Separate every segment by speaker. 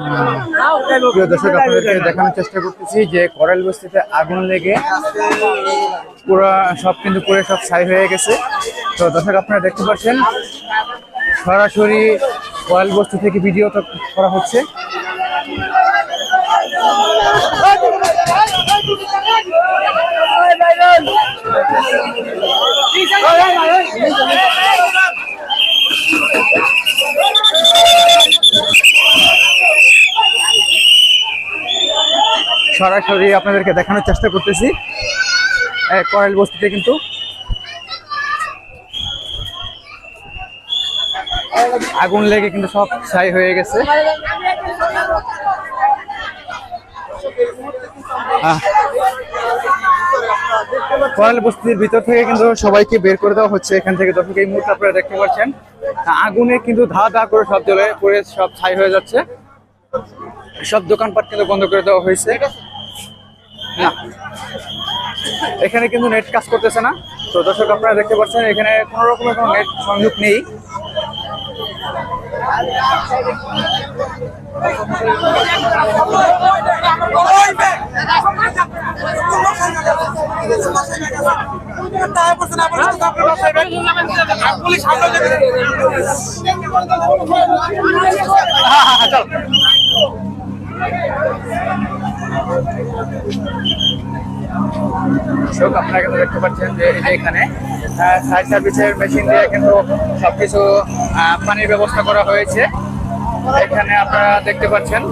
Speaker 1: প্রিয় দর্শক আপনাদেরকে দেখানোর চেষ্টা করতেছি যে করাল বস্তিতে আগুন লেগে পুরো সব কিন্তু পুরো সব ছাই হয়ে গেছে তো দর্শক আপনারা দেখতে পাচ্ছেন সরাসরি করাল বস্তি থেকে ভিডিও তো করা হচ্ছে সরাসরি আপনাদেরকে দেখানোর চেষ্টা করতেছি। করাল বস্তিতে কিন্তু। আগুন লেগে কিন্তু সব ছাই হয়ে গেছে। করাল বস্তির ভিতর থেকে কিন্তু সবাইকে বের করে দেওয়া হচ্ছে। এখান থেকে দর্শক এই মুহূর্তে আপনারা দেখতে পাচ্ছেন আগুনে কিন্তু ধা ধা করে সব জলে পড়ে সব ছাই হয়ে যাচ্ছে। সব দোকানপাট কিন্তু বন্ধ করে দেওয়া হয়েছে। না। এখানে কিন্তু নেট কাজ করতেছে না। তো দর্শক আপনারা দেখতে পাচ্ছেন, এখানে কোনো রকমের কোনো নেট সংযোগ নেই। চলো দর্শক, আপনারা কিন্তু দেখতে পাচ্ছেন যে এখানে ফায়ার সার্ভিসের মেশিন দিয়ে কিন্তু সবকিছু পানির ব্যবস্থা করা হয়েছে। এখানে আপনারা দেখতে পাচ্ছেন,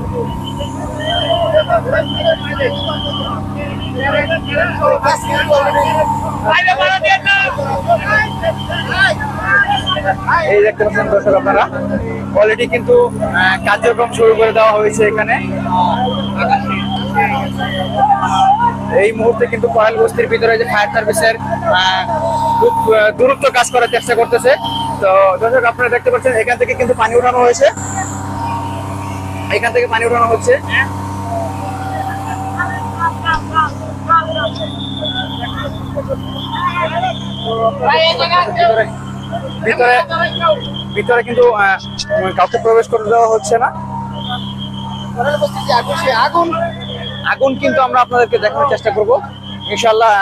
Speaker 1: এই দেখতে পাচ্ছেন দর্শক আপনারা অলরেডি কিন্তু কার্যক্রম শুরু করে দেওয়া হয়েছে এখানে। এই মুহূর্তে কিন্তু কয়েল বস্তির ভিতরে যে ফায়ার সার্ভিসের খুব দূরত্ব কাজ করার চেষ্টা করতেছে। তো দর্শক আপনারা দেখতে পাচ্ছেন এখান থেকে কিন্তু পানি উঠানো হয়েছে। এখান থেকে পানি উঠানো হচ্ছে। ভিতরে ভিতরে ভিতরে কিন্তু কাউকে প্রবেশ করে দেওয়া হচ্ছে না। আগুন আগুন কিন্তু আমরা আপনাদেরকে দেখানোর চেষ্টা করব। ইনশাল্লাহ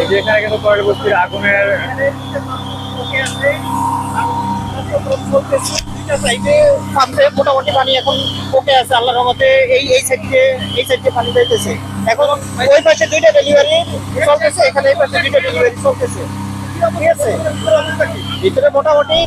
Speaker 1: এই যে এখানে কিন্তু কয়েল বস্তির আগুনের
Speaker 2: মোটামুটি পানি এখন ওকে আছে রহমতে এই এই সাইডে এই সাইডে পানি যাইতেছে এখন ওই পাশে দুইটা ডেলিভারি চলতেছে এখানে এই পাশে দুইটা ডেলিভারি চলতেছে। ঠিক আছে? ভিতরে মোটামুটি